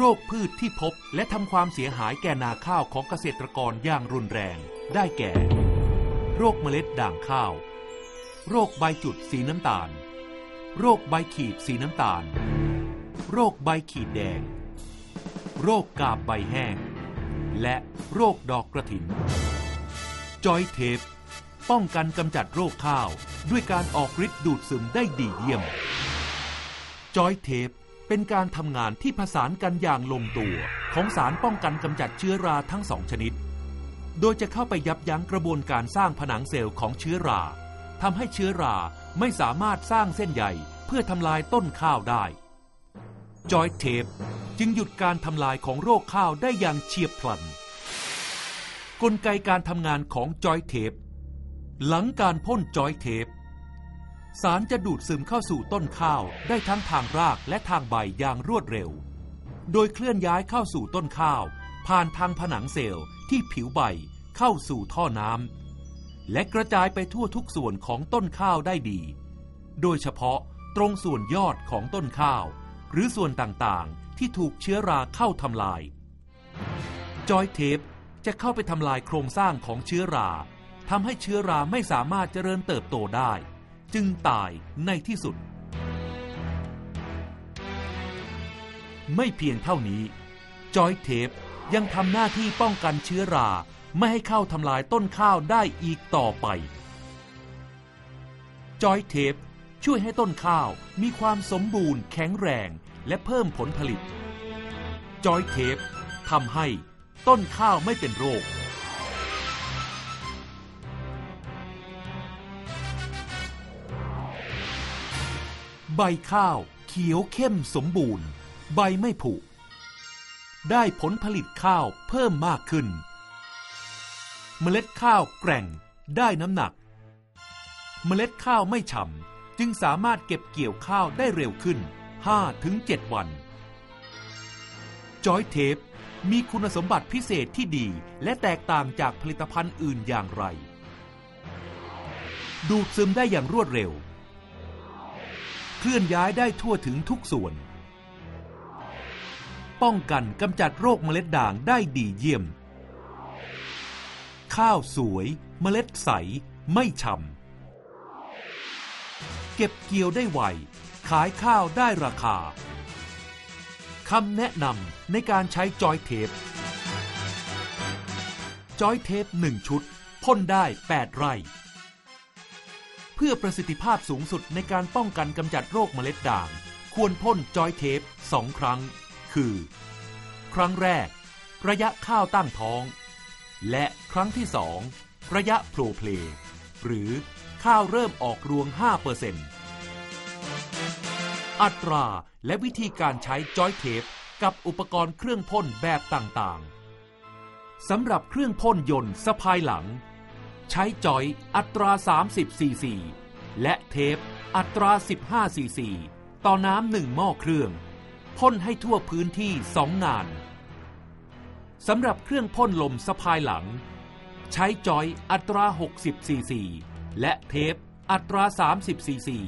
โรคพืชที่พบและทำความเสียหายแก่นาข้าวของเกษตรกรอย่างรุนแรง ได้แก่ โรคเมล็ดด่างข้าว โรคใบจุดสีน้ำตาล โรคใบขีดสีน้ำตาล โรคใบขีดแดง โรคกาบใบแห้ง และโรคดอกกระถิน จอยเทป ป้องกันกำจัดโรคข้าว ด้วยการออกฤทธิ์ดูดซึมได้ดีเยี่ยม จอยเทป เป็นการทำงานที่ผสานกันอย่างลงตัวของสารป้องกันกำจัดเชื้อราทั้งสองชนิด โดยจะเข้าไปยับยั้งกระบวนการสร้างผนังเซลล์ของเชื้อราทำให้เชื้อราไม่สามารถสร้างเส้นใยเพื่อทำลายต้นข้าวได้จอยเทปจึงหยุดการทำลายของโรคข้าวได้อย่างเฉียบพลัน กลไกการทำงานของจอยเทปหลังการพ่นจอยเทป สารจะดูดซึมเข้าสู่ต้นข้าวได้ทั้งทางรากและทางใบอย่างรวดเร็ว โดยเคลื่อนย้ายเข้าสู่ต้นข้าว ผ่านทางผนังเซลล์ที่ผิวใบเข้าสู่ท่อน้ำและกระจายไปทั่วทุกส่วนของต้นข้าวได้ดี โดยเฉพาะตรงส่วนยอดของต้นข้าว หรือส่วนต่างๆที่ถูกเชื้อราเข้าทำลาย จอยเทปจะเข้าไปทำลายโครงสร้างของเชื้อราทำให้เชื้อราไม่สามารถเจริญเติบโตได้ จึงตายในที่สุด ไม่เพียงเท่านี้ จอยเทปยังทำหน้าที่ป้องกันเชื้อรา ไม่ให้เข้าทำลายต้นข้าวได้อีกต่อไป จอยเทปช่วยให้ต้นข้าวมีความสมบูรณ์แข็งแรงและเพิ่มผลผลิต จอยเทปทำให้ต้นข้าวไม่เป็นโรค ใบข้าว เขียวเข้มสมบูรณ์ ใบไม่ผุ ได้ผลผลิตข้าวเพิ่มมากขึ้น เมล็ดข้าวแกร่งได้น้ำหนัก เมล็ดข้าวไม่ฉ่ำจึงสามารถเก็บเกี่ยวข้าวได้เร็วขึ้น 5-7 วัน จอยเทปมีคุณสมบัติพิเศษที่ดีและแตกต่างจากผลิตภัณฑ์อื่นอย่างไร ดูดซึมได้อย่างรวดเร็ว ลื่อนย้ายได้ทั่วถึงทุกส่วน ป้องกันกำจัดโรคเมล็ดด่างได้ดีเยี่ยม ข้าวสวย เมล็ดใส ไม่ฉ่ำ เก็บเกี่ยวได้ไว ขายข้าวได้ราคา คำแนะนำในการใช้จอยเทป จอยเทป 1 ชุดพ่นได้ 8 ไร่ เพื่อประสิทธิภาพสูงสุดในการป้องกันกำจัดโรคเมล็ดด่าง ควรพ่นจอยเทป2ครั้ง คือ ครั้งแรก ระยะข้าวตั้งท้อง และครั้งที่2ระยะโผล่เพลหรือข้าวเริ่มออกรวง 5%อัตราและวิธีการใช้จอยเทปกับอุปกรณ์เครื่องพ่นแบบต่างๆสำหรับเครื่องพ่นยนต์สะพายหลัง ใช้จอยอัตรา 30ซีซีและเทปอัตรา 15ซีซีต่อน้ำหนึ่งหม้อเครื่องพ่นให้ทั่วพื้นที่2งานสำหรับเครื่องพ่นลมสะพายหลัง ใช้จอยอัตรา 60ซีซีและเทปอัตรา 30ซีซี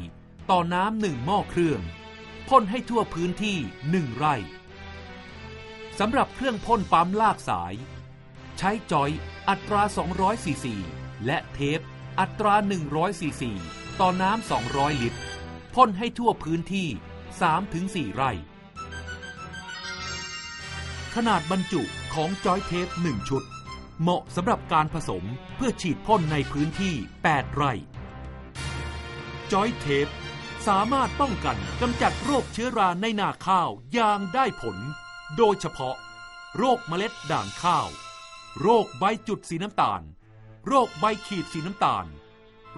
ต่อน้ำหนึ่งหม้อเครื่องพ่นให้ทั่วพื้นที่1ไร่สำหรับเครื่องพ่นปั๊มลากสาย ใช้จอยอัตรา 200ซีซี และเทปอัตรา 100ซีซีต่อน้ำ 200 ลิตรพ่นให้ทั่วพื้นที่ 3-4 ไร่ ขนาดบรรจุของจอยเทป 1 ชุด เหมาะสำหรับการผสมเพื่อฉีดพ่นในพื้นที่ 8 ไร่ จอยเทป สามารถป้องกันกำจัดโรคเชื้อราในนาข้าวอย่างได้ผล โดยเฉพาะ โรคเมล็ดด่างข้าว โรคใบจุดสีน้ำตาล โรคใบขีดสีน้ำตาล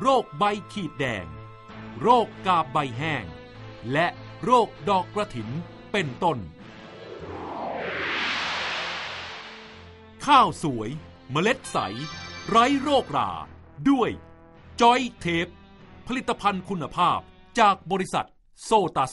โรคใบขีดแดง โรคกาบใบแห้ง และโรคดอกกระถินเป็นต้น ข้าวสวย เมล็ดใส ไร้โรครา ด้วยจอยเทป ผลิตภัณฑ์คุณภาพจากบริษัทโซตัส